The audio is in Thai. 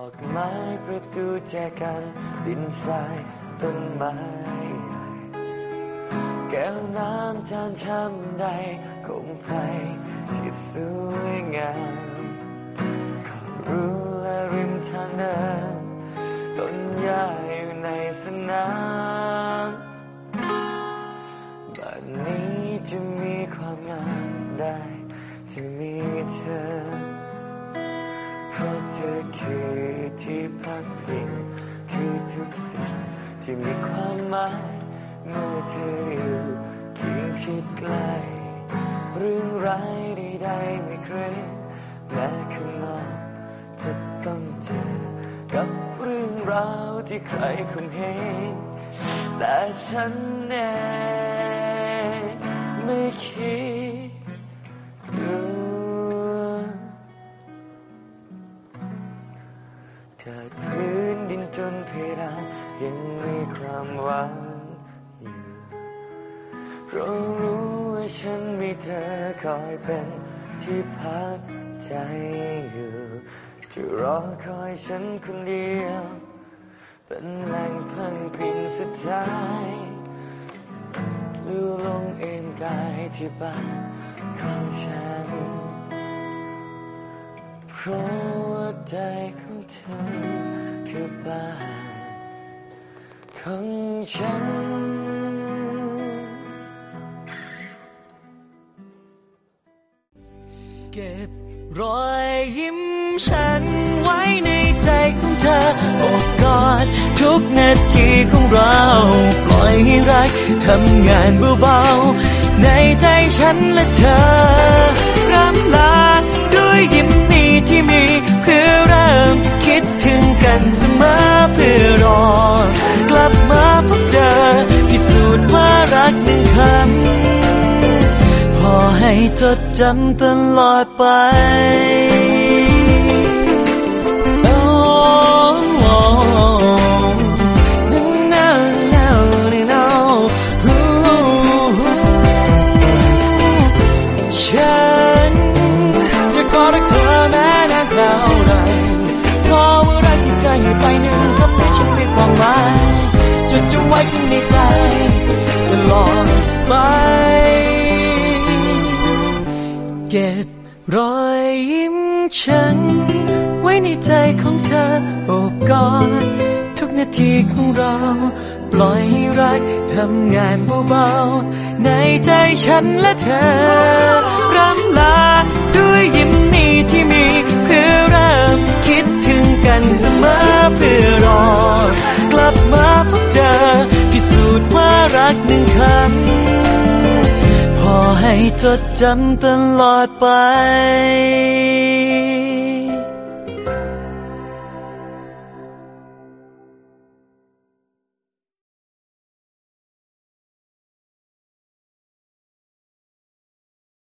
อกไม้ประตูแจกันดินทรายต้นไม้แก้วน้ำจานชามใดคมไฟที่สวยงามขอรู้และริมทางเดินต้นหญ้าอยู่ในสนามบ้านนี้จะมีความงามได้ที่มีเธอ เพราะเธอคือที่พักพิงคือทุกสิ่งที่มีความหมายเมื่อเธออยู่เคียงชิดใกล้เรื่องร้ายใดๆไม่เคยแม้ข้างนอกจะต้องเจอกับเรื่องราวที่ใครคงเห็นแต่ฉันเองไม่คิดกลัว เถิดพื้นดินจนเพดานยังมีความหวังอยู่เพราะรู้ว่าฉันมีเธอคอยเป็นที่พักใจอยู่จะรอคอยฉันคนเดียว เป็นแหล่งพังพิงสุดท้ายลือลงเอนกายที่บ้านของฉันเพราะ ใจของเธอคือบ้านของฉัน เก็บรอยยิ้มฉันไว้ในใจของเธอโอบกอดทุกนาทีของเรา ปล่อยให้รักทำงานเบาๆในใจฉันและเธอ จดจำตลอดไปโอ้โอ้นานานานาฉันจะขอรักเธอแม้นานเท่าไรขอว่ารักที่เคยให้ไปหนึ่งคำให้ฉันมีความหมายจดจำไว้ข้างในใจตลอดไป เก็บรอยยิ้มฉัน ไว้ในใจของเธอโอบกอดทุกนาทีของเรา ปล่อยให้รักทำงานเบาๆในใจฉันและเธอร่ำลาด้วยยิ้มนี้ที่มี เพื่อเริ่มคิดถึงกันเสมอเพื่อรอกลับมาพบเจอพิสูจน์ว่ารักหนึ่งคำ จดจำตลอดไป